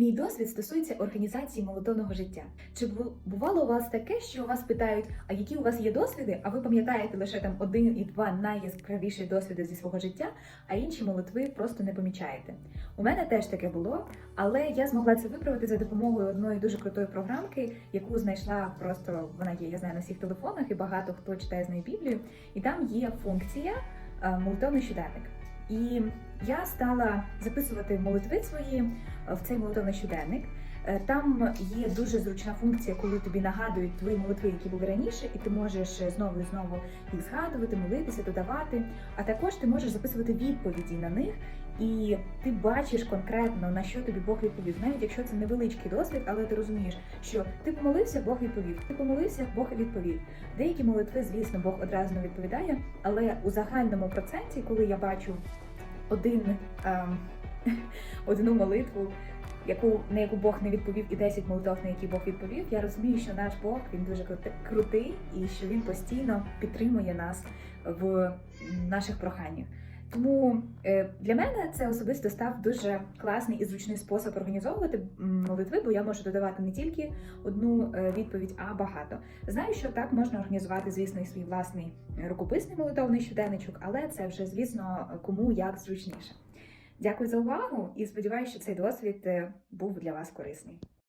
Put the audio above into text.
Мій досвід стосується організації молитовного життя. Чи бу- бувало у вас таке, що вас питають, а які у вас є досвіди, а ви пам'ятаєте лише там один і два найяскравіші досвіди зі свого життя, а інші молитви просто не помічаєте? У мене теж таке було, але я змогла це виправити за допомогою одної дуже крутої програмки, яку знайшла просто вона є, я знаю, на всіх телефонах, і багато хто читає з нею Біблію. І там є функція е, молитовний щоденник. І я стала записувати молитви свої е, в цей молитовний щоденник. Е, Там є дуже зручна функція, коли тобі нагадують твої молитви, які були раніше, і ти можеш е, знову і знову їх згадувати, молитися, додавати. А також ти можеш записувати відповіді на них, і ти бачиш конкретно на що тобі Бог відповів, навіть якщо це невеличкий досвід, але ти розумієш, що ти помолився, Бог відповів. Ти помолився, Бог відповів. Деякі молитви, звісно, Бог одразу не відповідає, але у загальному проценті, коли я бачу один, ем, одну молитву, яку на яку Бог не відповів, і 10 молитв, на які Бог відповів, я розумію, що наш Бог він дуже крутий і що він постійно підтримує нас в наших проханнях. Тому е, для мене це особисто став дуже класний і зручний спосіб організовувати молитви, бо я можу додавати не тільки одну е, відповідь, а багато. Знаю, що так можна організувати, звісно, і свій власний рукописний молитовний щоденничок, але це вже, звісно, кому як зручніше. Дякую за увагу і сподіваюся, що цей досвід е, був для вас корисний.